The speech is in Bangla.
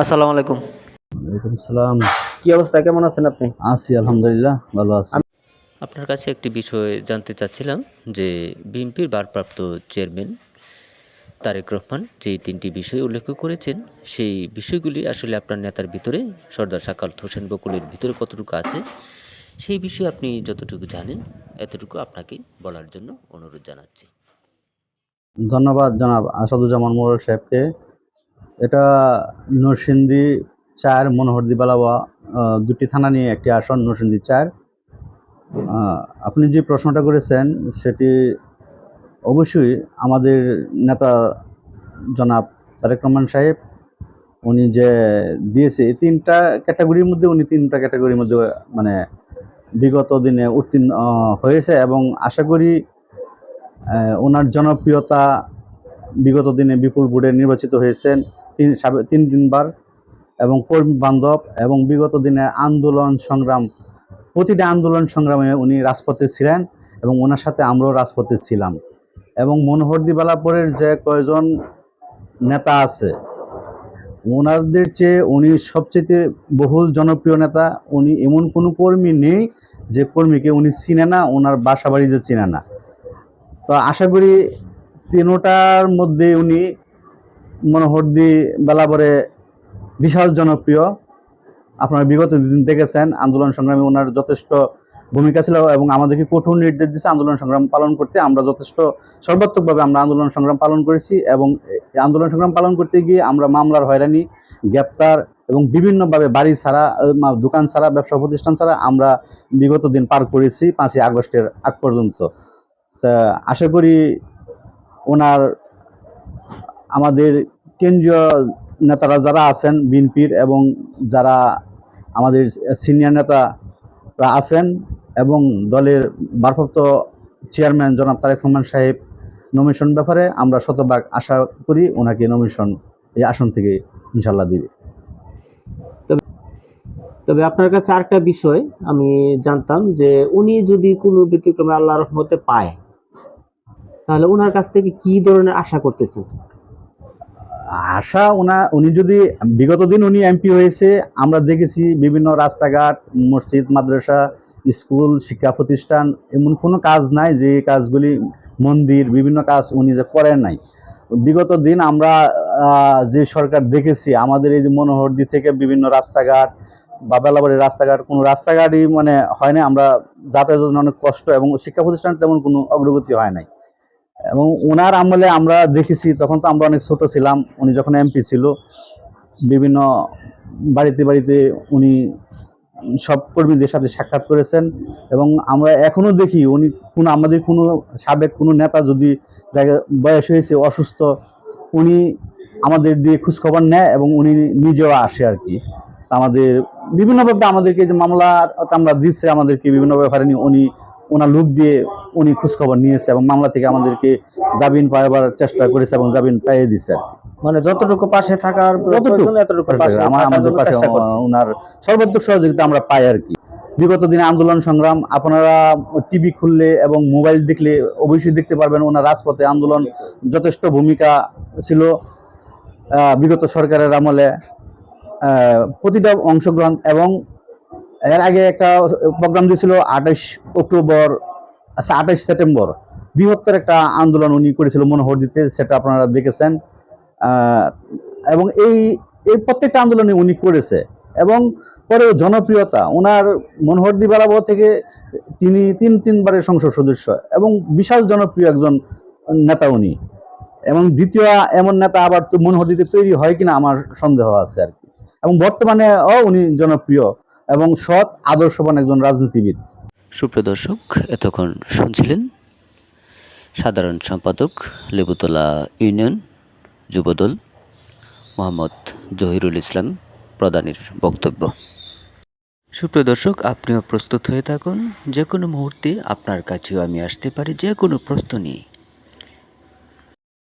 আসসালামু আলাইকুম। ওয়ালাইকুম সালাম। কি অবস্থা? কেমন আছেন আপনি? আছি আলহামদুলিল্লাহ ভালো আছি। আপনার কাছে একটি বিষয় জানতে চাচ্ছিলাম যে বিএনপির ভারপ্রাপ্ত চেয়ারম্যান তারেক রহমান যে তিনটি বিষয় উল্লেখ করেছেন সেই বিষয়গুলি আসলে আপনার নেতার ভিতরে সর্দার সাকাল হোসেন বকুলের ভিতরে কতটুকু আছে সেই বিষয়ে আপনি যতটুকু জানেন এতটুকু আপনাকে বলার জন্য অনুরোধ জানাচ্ছি। ধন্যবাদ জনাব আসাদুজ্জামান মোড়ল সাহেবকে। এটা নরসিংদী চার মনোহরদি আহ, দুটি থানা নিয়ে একটি আসন নরসিংদী চার। আপনি যে প্রশ্নটা করেছেন সেটি অবশ্যই আমাদের নেতা জনাব তারেক রহমান সাহেব উনি যে দিয়েছে এই তিনটা ক্যাটাগরির মধ্যে উনি তিনটা ক্যাটাগরির মধ্যে মানে বিগত দিনে উত্তীর্ণ হয়েছে এবং আশা করি ওনার জনপ্রিয়তা বিগত দিনে বিপুল ভোটে নির্বাচিত হয়েছেন। তিন তিন তিনবার এবং কর্মী বান্ধব এবং বিগত দিনে আন্দোলন সংগ্রাম, প্রতিটা আন্দোলন সংগ্রামে উনি রাজপথে ছিলেন এবং ওনার সাথে আমরাও রাজপথে ছিলাম। এবং মনোহরদি বালাপুরের যে কয়জন নেতা আছে, ওনাদের চেয়ে উনি সবচেয়ে বহুল জনপ্রিয় নেতা। উনি এমন কোনো কর্মী নেই যে কর্মীকে উনি চিনে না, ওনার বাসা বাড়ি যে চিনে না। তো আশা করি তিনোটার মধ্যে উনি মনোহরদি বেলাবরে বিশাল জনপ্রিয়। আপনারা বিগত দিন দেখেছেন, আন্দোলন সংগ্রামে ওনার যথেষ্ট ভূমিকা ছিল এবং আমাদেরকে কঠোর নির্দেশ দিচ্ছে আন্দোলন সংগ্রাম পালন করতে। আমরা যথেষ্ট সর্বাত্মকভাবে আমরা আন্দোলন সংগ্রাম পালন করেছি এবং আন্দোলন সংগ্রাম পালন করতে গিয়ে আমরা মামলার হয়রানি, গ্রেপ্তার এবং বিভিন্নভাবে বাড়ি ছাড়া দোকান ছাড়া, ব্যবসা প্রতিষ্ঠান ছাড়া আমরা বিগত দিন পার করেছি পাঁচই আগস্টের আগ পর্যন্ত। তা আশা করি ওনার আমাদের কেন্দ্রীয় নেতারা যারা আছেন, বিএনপির এবং যারা আমাদের সিনিয়র নেতারা আছেন এবং দলের ভারপ্রাপ্ত চেয়ারম্যান জনাব তারেক রহমান সাহেব নমিশন ব্যাপারে আমরা শতভাগ আশা করি ওনাকে নমিশন এই আসন থেকে ইনশাল্লাহ দিবে। তবে আপনার কাছে আরেকটা বিষয় আমি জানতাম যে উনি যদি কোনো ব্যতিক্রমে আল্লাহ রহমতে পায়, তাহলে ওনার কাছ থেকে কি ধরনের আশা করতেছেন? আশা ওনা, উনি যদি বিগত দিন উনি এমপি হয়েছে, আমরা দেখেছি বিভিন্ন রাস্তাঘাট, মসজিদ, মাদ্রাসা, স্কুল, শিক্ষা প্রতিষ্ঠান, এমন কোনো কাজ নাই যে কাজগুলি মন্দির, বিভিন্ন কাজ উনি যে করেন নাই। বিগত দিন আমরা যে সরকার দেখেছি, আমাদের এই যে মনোহরদি থেকে বিভিন্ন রাস্তাঘাট বা বেলাবাড়ির রাস্তাঘাট, কোনো রাস্তাঘাটই মানে হয় না আমরা যাতায়াতের অনেক কষ্ট এবং শিক্ষা প্রতিষ্ঠান তেমন কোনো অগ্রগতি হয় নাই। এবং ওনার আমলে আমরা দেখেছি, তখন তো আমরা অনেক ছোট ছিলাম, উনি যখন এমপি ছিল, বিভিন্ন বাড়িতে বাড়িতে উনি সব কর্মীদের সাথে সাক্ষাৎ করেছেন এবং আমরা এখনও দেখি উনি কোনো, আমাদের কোনো সাবেক কোনো নেতা যদি জায়গা বয়স হয়েছে, অসুস্থ, উনি আমাদের দিয়ে খোঁজখবর নেয় এবং উনি নিজেও আসে আর কি। আমাদের বিভিন্নভাবে আমাদেরকে যে মামলা আমরা দিচ্ছে, আমাদেরকে বিভিন্ন ব্যাপারে উনি ওনার লুক দিয়ে উনি খোঁজখবর নিয়েছে এবং মামলা থেকে আমাদেরকে জামিন পাওয়ার চেষ্টা করেছে এবং জামিন পাইয়ে কি। মানে যতটুকু পাশে থাকার এতটুকু আমাদের পাশে ওনার সর্বাত্মক সহযোগিতা আমরা পাই আর কি। বিগত দিনে আন্দোলন সংগ্রাম আপনারা টিভি খুললে এবং মোবাইল দেখলে অবশ্যই দেখতে পারবেন ওনার রাজপথে আন্দোলন যথেষ্ট ভূমিকা ছিল। আহ, বিগত সরকারের আমলে আহ, প্রতিটা অংশগ্রহণ এবং এর আগে একটা প্রোগ্রাম দিয়েছিল আঠাশ অক্টোবর আচ্ছা আঠাশ সেপ্টেম্বর। বৃহত্তর একটা আন্দোলন উনি করেছিল মনোহর দিতে, সেটা আপনারা দেখেছেন। এবং এই এই প্রত্যেকটা আন্দোলনে উনি করেছে। এবং পরে জনপ্রিয়তা, ওনার মনোহরদি বেলাবহ থেকে তিনি তিন, তিনবারের সংসদ সদস্য এবং বিশাল জনপ্রিয় একজন নেতা উনি। এবং দ্বিতীয় এমন নেতা আবার মনোহরদিতে তৈরি হয় কিনা আমার সন্দেহ আছে আর কি। এবং বর্তমানে ও উনি জনপ্রিয়। এবং সৎ, আদর্শবান একজন রাজনীতিবিদ। সুপ্রিয় দর্শক, এতক্ষণ শুনছিলেন সাধারণ সম্পাদক লেবুতলা ইউনিয়ন যুবদল মোহাম্মদ জহিরুল ইসলাম প্রধানের বক্তব্য। সুপ্রিয় দর্শক, আপনিও প্রস্তুত হয়ে থাকুন। যে কোনো মুহূর্তে আপনার কাছেও আমি আসতে পারি, যে কোনো প্রশ্ন নিয়ে।